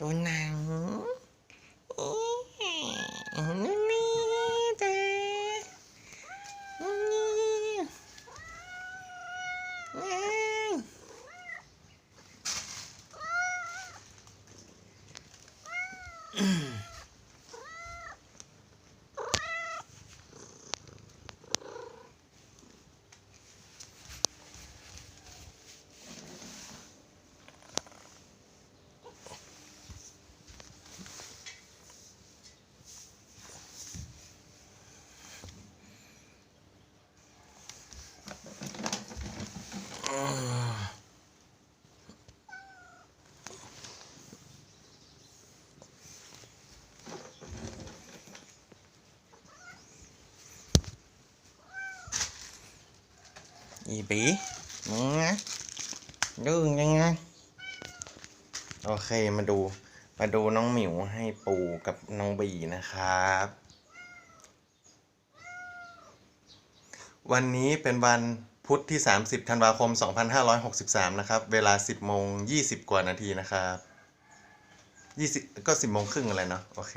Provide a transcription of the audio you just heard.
ตัวหนังนี่นี่นี่นี่นี่อืม อีบีมึงนะดื้อยังไงโอเคมาดู มาดูน้องหมิวให้ปูกับน้องบีนะครับ วันนี้เป็นวัน พุธที่ 30 ธันวาคม 2563 นะครับ เวลา 10โมง20 กว่านาทีนะครับ 20 ก็ 10โมงครึ่งอะไรเนาะ โอเค